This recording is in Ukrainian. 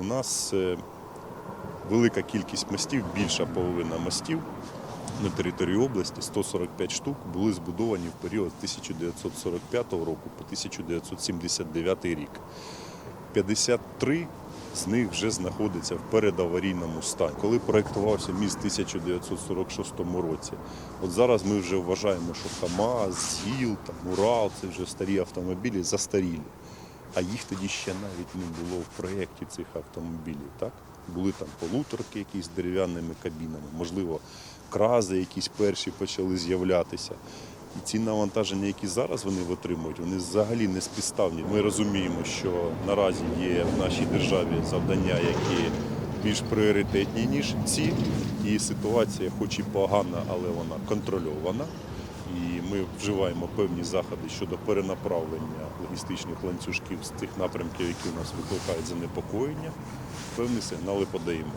У нас е, велика кількість мостів, більша половина мостів на території області, 145 штук, були збудовані в період з 1945 року по 1979 рік. 53 з них вже знаходяться в передаварійному стані. Коли проєктувався міст в 1946 році, от зараз ми вже вважаємо, що КАМАЗ, ЗІЛ, там, Урал це вже старі автомобілі застарілі. А їх тоді ще навіть не було в проєкті цих автомобілів. Так? Були там полуторки якісь з дерев'яними кабінами, можливо, крази якісь перші почали з'являтися. І ці навантаження, які зараз вони отримують, вони взагалі не співставні. Ми розуміємо, що наразі є в нашій державі завдання, які більш пріоритетні, ніж ці. І ситуація, хоч і погана, але вона контрольована. І ми вживаємо певні заходи щодо перенаправлення логістичних ланцюжків з тих напрямків, які у нас викликають занепокоєння. Певні сигнали подаємо.